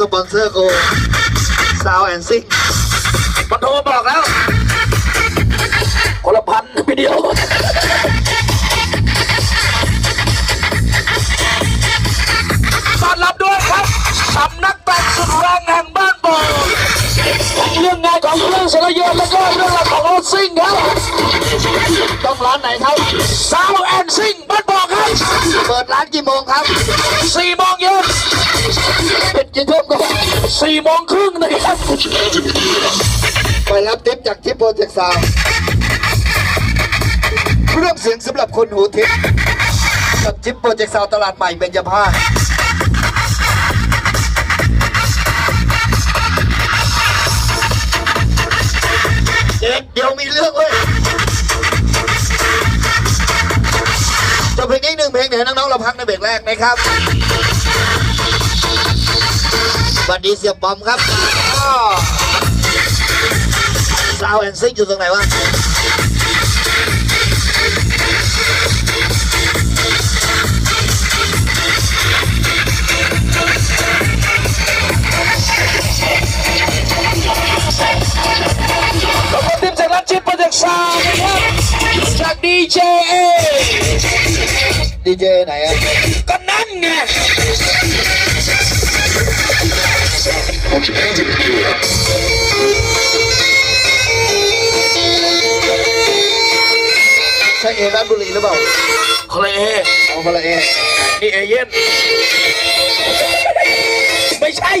สปอนเซอร์กูซาวแอนซิงมันโทรมาบอกแล้ว คนละพันวิดีโอต้อนรับด้วยครับสำนักแต่งสุดแรงแห่งบ้านโบกเรื่องงานของเครื่องเสรยนแล้วก็เรื่องราวของรถซิ่งครับ ต้องร้านไหนครับสาวแอนซิ่งบ้านบอกครับ เปิดร้านกี่โมงครับสี่โมงเย็น ปิดกี่ทุ่มครับสี่โมงครึ่งนะครับ ไปรับทิปจากทิปโปรเจกต์ซาวเครื่องเสียงสำหรับคนหูทิพย์กับทิปโปรเจกต์ซาวตลาดใหม่เบญจภาเด็กเดี๋ยวมีเรื่องเว้ยจบเพลงนี้หนึ่งเพลงเดี๋ยวน้องๆเราพักในเบรกแรกนะครับ สวัสดีเสียบอมครับอ้อซาวแอนซิงอยู่ตรงไหนวะขอบคุณทีมจากรัฐชิปโปรเจกต์ซาวน์นะครับจากดีเจเอดีเจไหนอะก็นั่นไง ใช่เอรัตบุรีหรือเปล่าเคลเอเอาคนละเอนี่เอเย่นไม่ใช่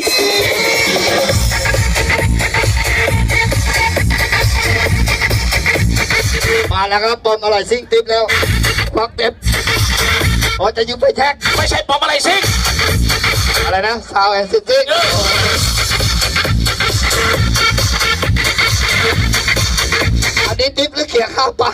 มาแล้วครับปอมอร่อยซิ่งติ๊บแล้วควักเต็บอ๋อจะยืมไปแท็ก ไม่ใช่ปอมอะไรซิงอะไรนะซาวแอนซิง ติ๊บหรือเขียข้าวไป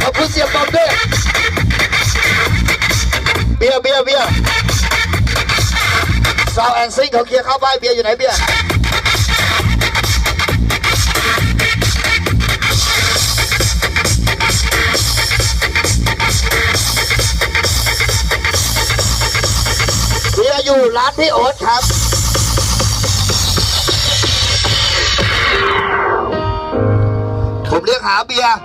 ขอบคุณเสียบอมด้วยเบียร์เบียร์เบียร์ซาวแอนซิงเขาเคลียร์เข้าป้ายเบียร์อยู่ไหนเบียร์ อยู่ร้านพี่โอ๊ตครับ ผมเรียกหาเบียร์